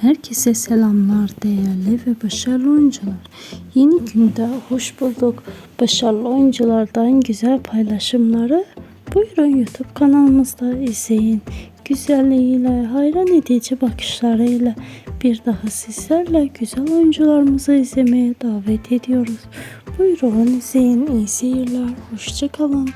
Herkese selamlar değerli ve başarılı oyuncular. Yeni günde hoş bulduk. Başarılı oyunculardan güzel paylaşımları buyurun YouTube kanalımızda izleyin. Güzelliğiyle, hayran edici bakışlarıyla bir daha sizlerle güzel oyuncularımızı izlemeye davet ediyoruz. Buyurun izleyin. İyi seyirler. Hoşçakalın.